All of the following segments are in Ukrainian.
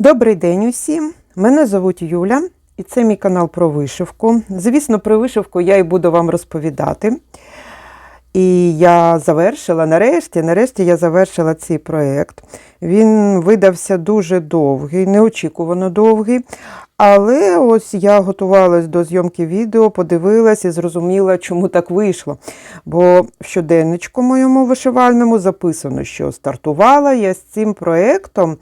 Добрий день усім! Мене звуть Юля, і це мій канал про вишивку. Звісно, про вишивку я і буду вам розповідати. І я завершила нарешті, нарешті я завершила цей проєкт. Він видався дуже довгий, неочікувано довгий. Але ось я готувалась до зйомки відео, подивилась і зрозуміла, чому так вийшло. Бо в щоденничку моєму вишивальному записано, що стартувала я з цим проєктом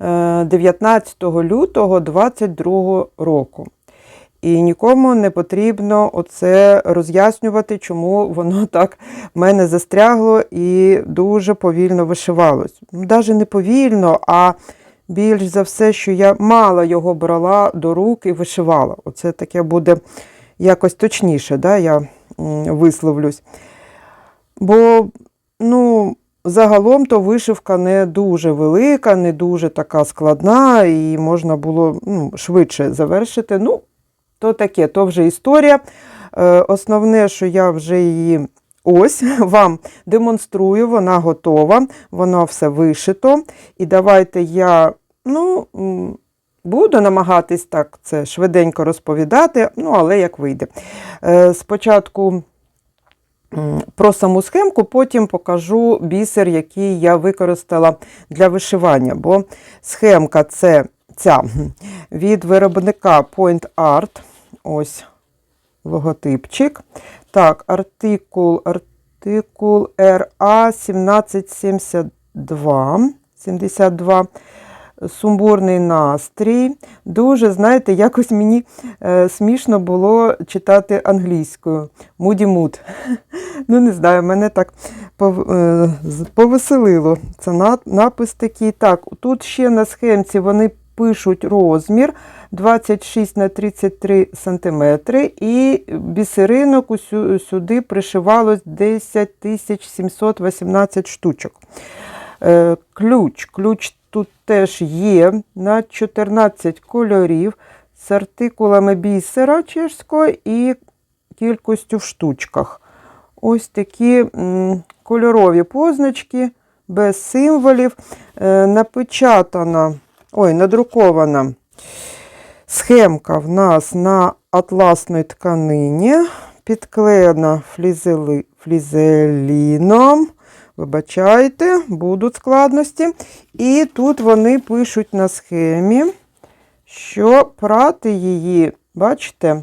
19 лютого 2022 року. І нікому не потрібно оце роз'яснювати, чому воно так в мене застрягло і дуже повільно вишивалось. Навіть не повільно, а більш за все, що я мало його брала до рук і вишивала. Оце таке буде якось точніше, да, я висловлюсь. Бо, ну, загалом то вишивка не дуже велика, не дуже така складна, і можна було ну, швидше завершити. Ну, то таке, то вже історія. Е, Основне, що я вже її ось вам демонструю, вона готова, воно все вишито. І давайте я ну, буду намагатись так це швиденько розповідати, ну, але як вийде. Е, Спочатку про саму схемку, потім покажу бісер, який я використала для вишивання. Бо схемка це ця від виробника Point Art. Ось логотипчик. Так, артикул, артикул RA 1772. 72. Сумбурний настрій. Дуже, знаєте, якось мені е, смішно було читати англійською. Moody Mood. Ну, не знаю, мене так е, повеселило. Це напис такий. Так, тут ще на схемці вони пишуть розмір 26 на 33 см, і бісеринок сюди пришивалось 10 718 штучок. Е, Ключ. Ключ тут теж є на 14 кольорів з артикулами бісера чешського і кількістю в штучках. Ось такі кольорові позначки без символів. Е, напечатана, ой, надрукована схемка в нас на атласній тканині, підклеєна флізели, флізеліном. Вибачайте, будуть складності. І тут вони пишуть на схемі, що прати її, бачите,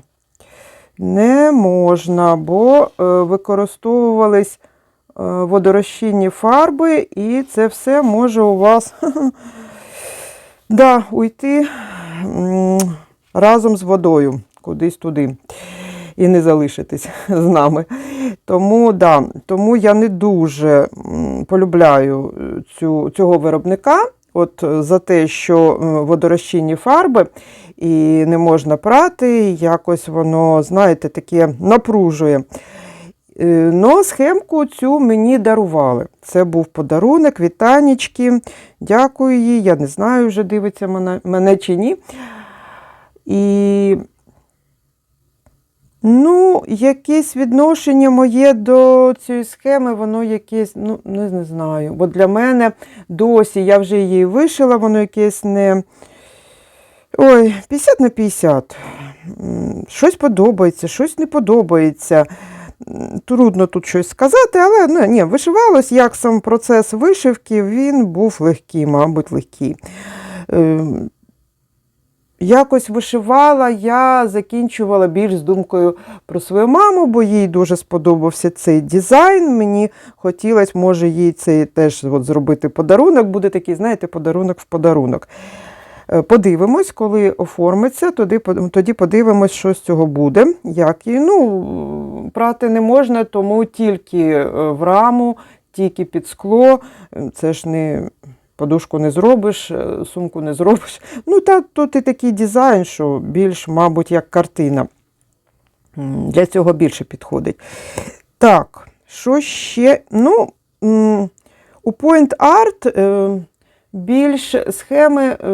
не можна, бо е, використовувались е, водорозчинні фарби, і це все може у вас да, уйти разом з водою кудись туди і не залишитись з нами. Тому, да, тому я не дуже полюбляю е, цю, цього виробника. От е, за те, що е, водорозчинні фарби і не можна прати, якось воно, знаєте, таке напружує. Но схемку цю мені дарували. Це був подарунок від Танечки. Дякую їй. Я не знаю, вже дивиться мене, мене чи ні. І ну, якесь відношення моє до цієї схеми, воно якесь, ну, не, знаю. Бо для мене досі я вже її вишила, воно якесь не. Ой, 50 на 50. Щось подобається, щось не подобається. Трудно тут щось сказати, але ну, ні, вишивалось, як сам процес вишивки, він був легкий, мабуть, легкий. Якось вишивала, я закінчувала більш з думкою про свою маму, бо їй дуже сподобався цей дизайн. Мені хотілося, може, їй цей теж от зробити подарунок. Буде такий, знаєте, подарунок в подарунок. Е, Подивимось, коли оформиться, тоді, подивимось, що з цього буде. Як і, ну, прати не можна, тому тільки е, в раму, тільки під скло. Це ж не подушку не зробиш, е, сумку не зробиш. Ну, та тут і такий дизайн, що більш, мабуть, як картина. Для цього більше підходить. Так, що ще? Ну, у Point Art е, більш схеми е,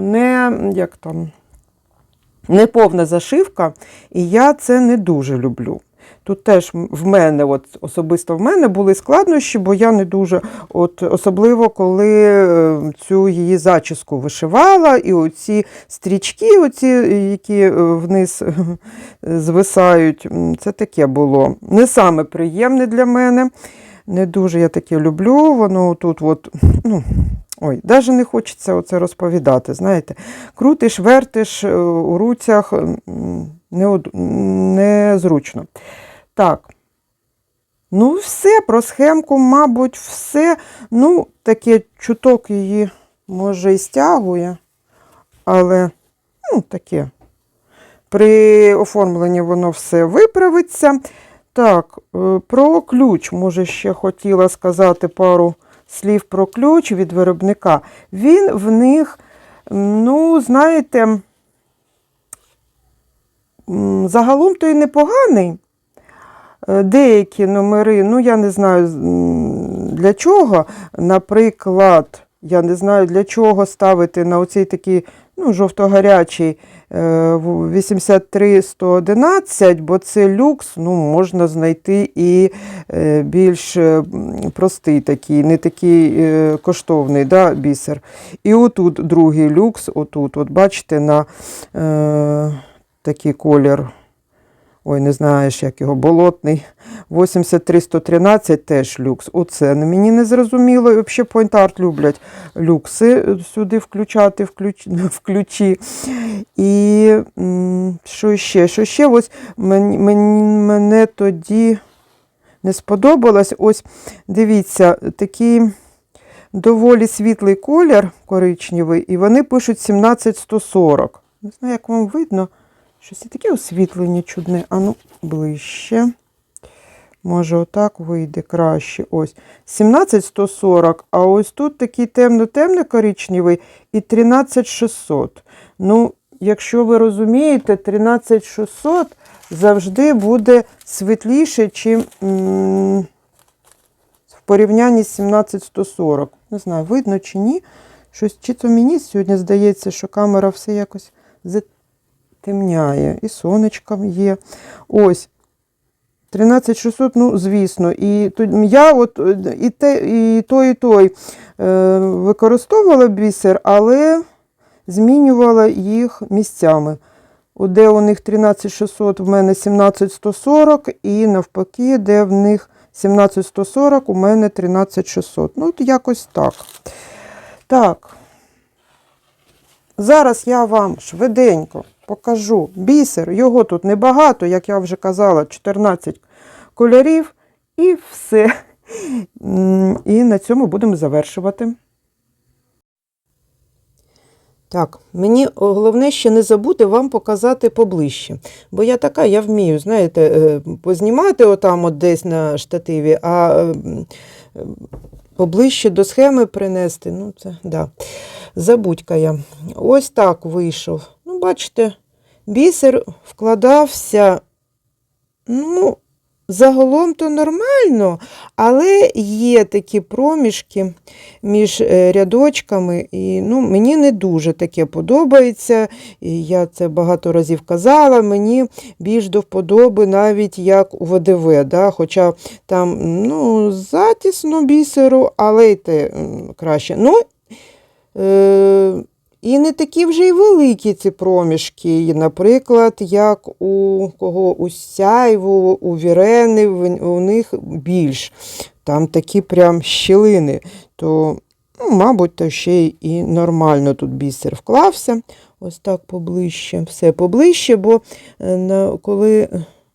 не, як там, не повна зашивка, і я це не дуже люблю. Тут теж в мене, от особисто в мене були складнощі, бо я не дуже, от особливо коли е, цю її зачіску вишивала, і оці стрічки, оці, які е, вниз звисають, це таке було. Не саме приємне для мене. Не дуже я таке люблю. Воно тут, от, ну, ой, навіть не хочеться оце розповідати. Знаєте, крутиш, вертиш е, у руцях незручно. Так. Ну, все, про схемку, мабуть, все. Ну, таке чуток її, може, і стягує, але ну, таке. При оформленні воно все виправиться. Так, е, про ключ, може, ще хотіла сказати пару слів про ключ від виробника. Він в них, ну, знаєте, загалом то і непоганий. Е, Деякі номери, ну я не знаю для чого. Наприклад, я не знаю для чого ставити на оцей такий ну, жовто-гарячий е, в- 83111, бо це люкс, ну, можна знайти і е, більш е, простий такий, не такий е, коштовний да, бісер. І отут другий люкс, отут, от бачите, на е, такий колір. Ой, не знаєш, як його, болотний. 83113 теж люкс. Оце мені не зрозуміло. І взагалі Point люблять люкси сюди включати в, ключ, в ключі. І що ще? Що ще? Ось мені, мене тоді не сподобалось. Ось дивіться, такий доволі світлий колір коричневий, і вони пишуть 17140. Не знаю, як вам видно. Щось і таке освітлення чудне. А ну, ближче. Може, отак вийде краще. Ось. 17140, а ось тут такий темно-темно коричневий і 13600. Ну, якщо ви розумієте, 13600 завжди буде світліше, чим в порівнянні з 17140. Не знаю, видно чи ні. Щось чи то мені сьогодні здається, що камера все якось затемняє. І сонечком є. Ось. 13600, ну, звісно. І я от і, те, і той, і той е, використовувала бісер, але змінювала їх місцями. Де у них 13600, в мене 17140, і навпаки, де в них 17140, у мене 13600. Ну, от якось так. Так. Зараз я вам швиденько покажу бісер. Його тут небагато, як я вже казала, 14 кольорів і все. І на цьому будемо завершувати. Так, мені головне ще не забути вам показати поближче. Бо я така, я вмію, знаєте, е, познімати отам от десь на штативі, а е, м, е, поближче до схеми принести. Ну, це да. Забудька я. Ось так вийшов. Бачите, бісер вкладався. Ну, загалом то нормально, але є такі проміжки між е, рядочками, і ну, мені не дуже таке подобається. І я це багато разів казала. Мені більш до вподоби навіть як у ВДВ. Да? Хоча там ну, затісно бісеру, але й те краще. Ну, е, і не такі вже й великі ці проміжки. Наприклад, як у кого у Сяйву, у Вірени, у них більш. Там такі прям щілини. То, ну, мабуть, то ще і нормально тут бісер вклався. Ось так поближче. Все поближче, бо е, коли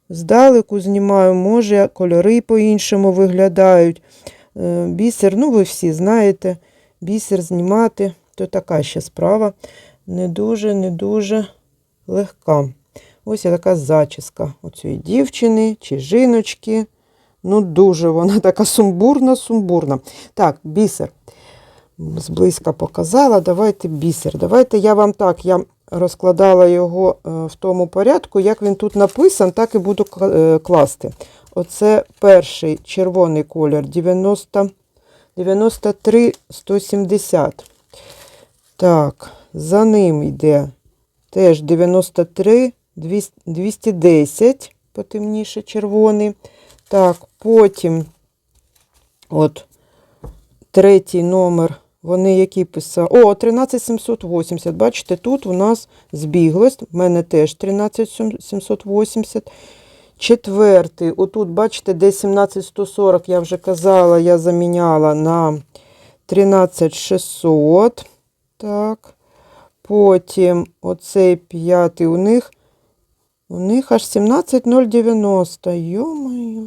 здалеку знімаю, може, кольори по-іншому виглядають. Е, Бісер, ну ви всі знаєте, бісер знімати то така ще справа. Не дуже, не дуже легка. Ось така зачіска у цієї дівчини чи жіночки. Ну, дуже вона така сумбурна, сумбурна. Так, бісер. Зблизька показала. Давайте бісер. Давайте я вам так. Я розкладала його е, в тому порядку, як він тут написан, так і буду е, класти. Оце перший червоний колір 90, 93 170. Так, за ним йде теж 93 210 потемніше червоний. Так, потім, от, третій номер. Вони які писали? О, 13780. Бачите, тут у нас збіглость. В мене теж 13780. Четвертий. Отут, бачите, де 17140, я вже казала, я заміняла на 13600. Так. Потім оцей п'ятий у них. У них аж 17090. Йо-моє.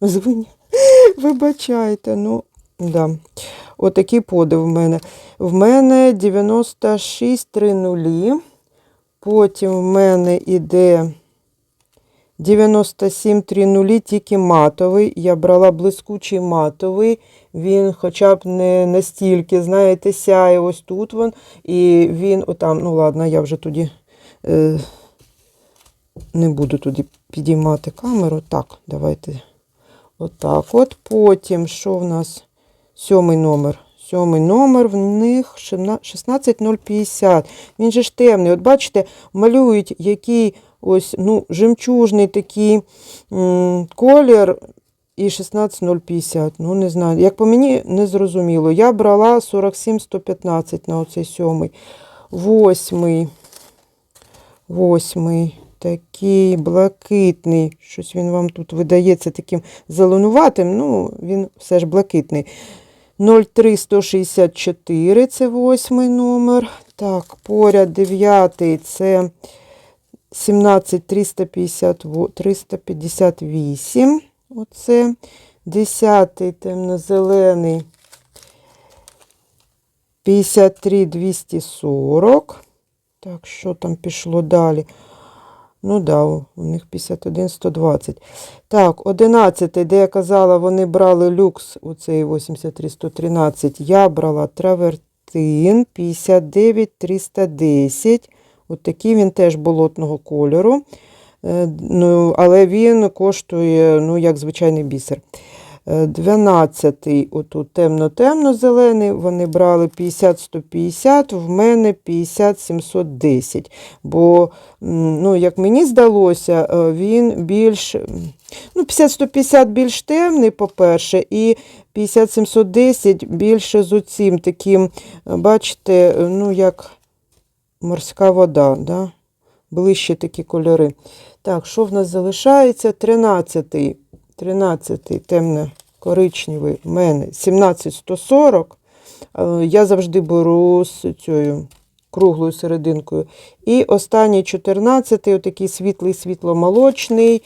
Звиня. Вибачайте, ну, да. Отакий подив в мене. В мене 9630. Потім в мене іде 9730, тільки матовий. Я брала блискучий матовий. Він хоча б не настільки, знаєте, сяє ось тут він. І він отам, ну ладно, я вже тоді е, не буду туди підіймати камеру. Так, давайте. Отак. От потім, що в нас? Сьомий номер. Сьомий номер в них 16050. Він же ж темний. От бачите, малюють який ось ну, жемчужний такий колір і 16050. Ну, не знаю. Як по мені, не зрозуміло. Я брала 47115 на оцей сьомий. Восьмий. Восьмий. Такий блакитний. Щось він вам тут видається таким зеленуватим. Ну, він все ж блакитний. 03164 це восьмий номер. Так, поряд дев'ятий це 17358. Оце. Десятий темно-зелений 53240. Так, що там пішло далі? Ну да, у них 51 120. Так, 11, де я казала, вони брали люкс, у цей 83 113. Я брала травертин 59 310. От такий він теж болотного кольору. Е, Ну, але він коштує, ну, як звичайний бісер. 12-й, отут темно-темно-зелений, вони брали 50-150, в мене 50-710. Бо, ну, як мені здалося, е, він більш, ну, 50-150 більш темний, по-перше, і 50-710 більше з оцим таким, е, бачите, е, ну, як морська вода, да? ближче такі кольори. Так, що в нас залишається? 13-й. 13-й темно-коричневий в мене 17140. Е, Я завжди беру з цією круглою серединкою. І останній 14-й, отакий світлий світло-молочний.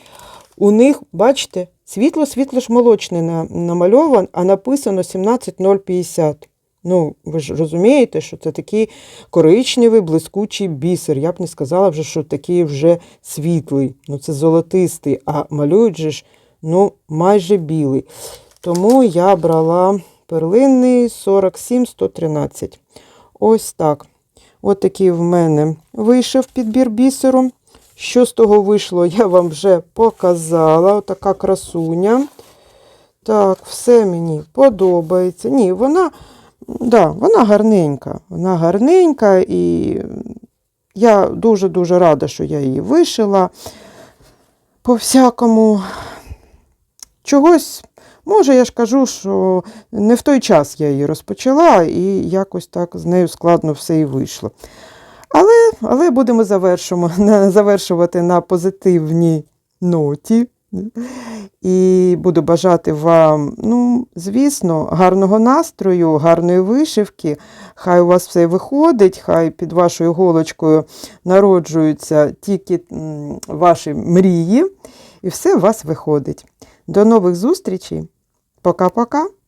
У них, бачите, світло-світло ж молочний на- намальован, а написано 17050. Ну, ви ж розумієте, що це такий коричневий, блискучий бісер. Я б не сказала вже, що такий вже світлий. Ну, це золотистий, а малюють же ж ну, майже білий. Тому я брала перлинний 47-113. Ось так. От такий в мене вийшов підбір бісеру. Що з того вийшло, я вам вже показала. Отака красуня. Так, все мені подобається. Ні, вона, да, вона гарненька. Вона гарненька, і я дуже-дуже рада, що я її вишила. По всякому чогось, може, я ж кажу, що не в той час я її розпочала, і якось так з нею складно все і вийшло. Але, але будемо завершувати на позитивній ноті. І буду бажати вам, ну, звісно, гарного настрою, гарної вишивки. Хай у вас все виходить, хай під вашою голочкою народжуються тільки ваші мрії, і все у вас виходить. До нових зустрічей. Пока-пока.